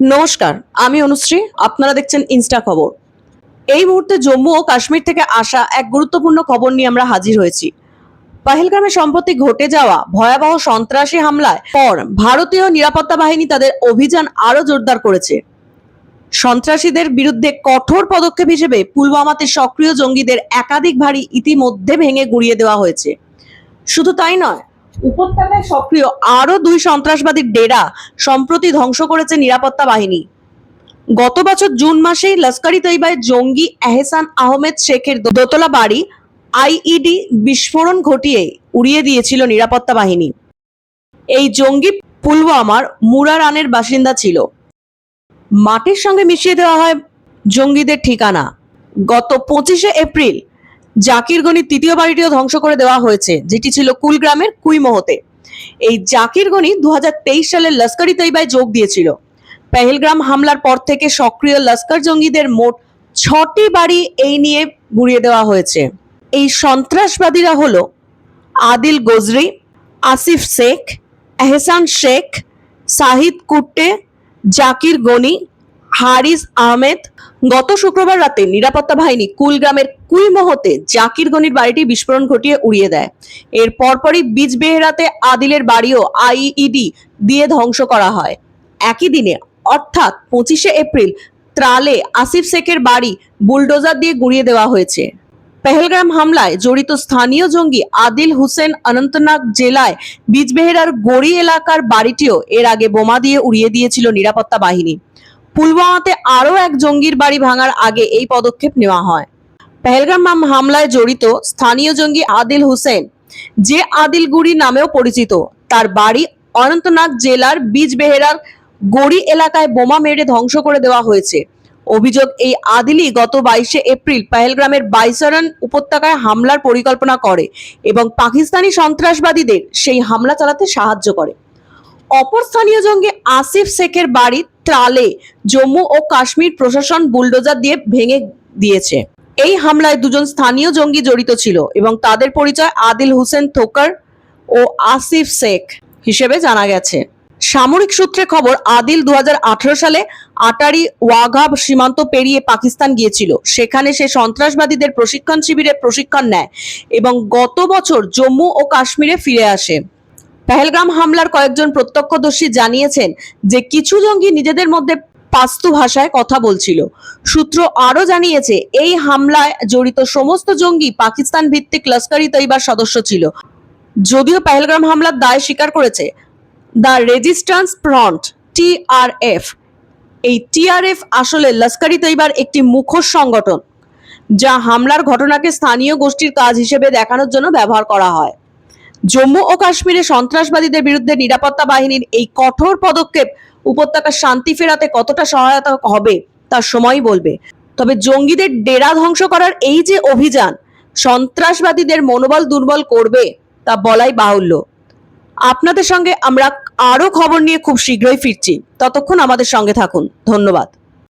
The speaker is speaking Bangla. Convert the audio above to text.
নমস্কার, আমি অনুশ্রী, আপনারা দেখছেন ইনস্টা খবর। এই মুহূর্তে জম্মু ও কাশ্মীর থেকে আসা এক গুরুত্বপূর্ণ খবর নিয়ে আমরা হাজির হয়েছি। পাহেলগ্রামে সম্প্রতি ঘটে যাওয়া ভয়াবহ সন্ত্রাসী হামলায় পর ভারতীয় নিরাপত্তা বাহিনী তাদের অভিযান আরও জোরদার করেছে। সন্ত্রাসীদের বিরুদ্ধে কঠোর পদক্ষেপ হিসেবে পুলওয়ামাতে সক্রিয় জঙ্গিদের একাধিক ভারী ইতিমধ্যে ভেঙে গুড়িয়ে দেওয়া হয়েছে। শুধু তাই নয় উপত্যকায় সক্রিয় আরও দুই সন্ত্রাসবাদীর ডেরা সম্প্রতি ধ্বংস করেছে নিরাপত্তা বাহিনী। গত বছর জুন মাসেই লস্করি তৈবায় জঙ্গি এহসান আহমেদ শেখের দোতলা বাড়ি আইইডি বিস্ফোরণ ঘটিয়ে উড়িয়ে দিয়েছিল নিরাপত্তা বাহিনী। এই জঙ্গি পুলওয়ামার মুরারানের বাসিন্দা ছিল। মাটির সঙ্গে মিশিয়ে দেওয়া হয় জঙ্গিদের ঠিকানা। গত পঁচিশে এপ্রিল জাকির গনির তৃতীয় বাড়িটিও ধ্বংস করে দেওয়া হয়েছে, যেটি ছিল কুলগ্রামের কুইমহতে। এই জাকির গনি দু সালে লস্করি তৈবায় যোগ দিয়েছিল। পেহেলগ্রাম হামলার পর থেকে সক্রিয় লস্কর জঙ্গিদের মোট ছটি বাড়ি এই নিয়ে গুড়িয়ে দেওয়া হয়েছে। এই সন্ত্রাসবাদীরা হলো আদিল গোজরি, আসিফ শেখ, এহসান শেখ, সাহিদ কুট্টে, জাকির গনি হারিস আহমেদ, গত শুক্রবার রাতে নিরাপত্তা বাহিনী কুলগ্রামের কুইমহতে জাকির গনির বাড়িটি বিস্ফোরণ ঘটিয়ে উড়িয়ে দেয়। এর পরপরই বীজবেহেরাতে আদিলের বাড়িও আইইডি দিয়ে ধ্বংস করা হয়। একই দিনে, অর্থাৎ পঁচিশে এপ্রিল, ত্রালে আসিফ শেখের বাড়ি বুলডোজার দিয়ে গুড়িয়ে দেওয়া হয়েছে। পেহেলগ্রাম হামলায় জড়িত স্থানীয় জঙ্গি আদিল হুসেন অনন্তনাগ জেলায় বীজবেহেরার গড়ি এলাকার বাড়িটিও এর আগে বোমা দিয়ে উড়িয়ে দিয়েছিল নিরাপত্তা বাহিনী। পুলওয়ামাতে আরও এক জঙ্গির বাড়ি ভাঙার আগে এই পদক্ষেপ নেওয়া হয়। পেহেলগ্রাম হামলায় জড়িত স্থানীয় জঙ্গি আদিল হুসেন, যে আদিল গুড়ি নামেও পরিচিত, তার বাড়ি অনন্তনাগ জেলার বীজবেহেরার গড়ি এলাকায় বোমা মেরে ধ্বংস করে দেওয়া হয়েছে। অভিযোগ, এই আদিলি গত বাইশে এপ্রিল পেহেলগ্রামের বাইসরন উপত্যকায় হামলার পরিকল্পনা করে এবং পাকিস্তানি সন্ত্রাসবাদীদের সেই হামলা চালাতে সাহায্য করে। অপর স্থানীয় জঙ্গি আসিফ শেখের বাড়ি ত্রালে জম্মু ও কাশ্মীর প্রশাসন বুলডোজার দিয়ে ভেঙে দিয়েছে। এই হামলায় দুজন স্থানীয় জঙ্গি জড়িত ছিল এবং তাদের পরিচয় আদিল হোসেন থোকার ও আসিফ শেখ হিসেবে জানা গেছে। সামরিক সূত্রে খবর, আদিল দু হাজার আঠারো সালে আটারি ওয়াঘা সীমান্ত পেরিয়ে পাকিস্তান গিয়েছিল। সেখানে সে সন্ত্রাসবাদীদের প্রশিক্ষণ শিবিরে প্রশিক্ষণ নেয় এবং গত বছর জম্মু ও কাশ্মীরে ফিরে আসে। পেহেলগাম হামলার কয়েকজন প্রত্যক্ষদর্শী জানিয়েছেন যে কিছু জঙ্গি নিজেদের মধ্যে পাস্তু ভাষায় কথা বলছিল। সূত্র আরও জানিয়েছে, এই হামলায় জড়িত সমস্ত জঙ্গি পাকিস্তান ভিত্তিক লস্করি তৈবার সদস্য ছিল। যদিও পেহেলগ্রাম হামলার দায় স্বীকার করেছে, দ্য রেজিস্ট্যান্স ফ্রন্ট টিআরএফ এই টিআরএফ আসলে লস্করি তৈবার একটি মুখোশ সংগঠন, যা হামলার ঘটনাকে স্থানীয় গোষ্ঠীর কাজ হিসেবে দেখানোর জন্য ব্যবহার করা হয়। জম্মু ও কাশ্মীরে সন্ত্রাসবাদীদের বিরুদ্ধে নিরাপত্তা বাহিনীর এই কঠোর পদক্ষেপ, উপত্যকার শান্তি ফেরাতে কতটা সহায়তা হবে, তার সময় বলবে। তবে জঙ্গিদের ডেরা ধ্বংস করার এই যে অভিযান, সন্ত্রাসবাদীদের মনোবল দুর্বল করবে, তা বলাই বাহুল্য। আপনাদের সঙ্গে আমরা আরও খবর নিয়ে খুব শীঘ্রই ফিরছি। ততক্ষণ আমাদের সঙ্গে থাকুন। ধন্যবাদ।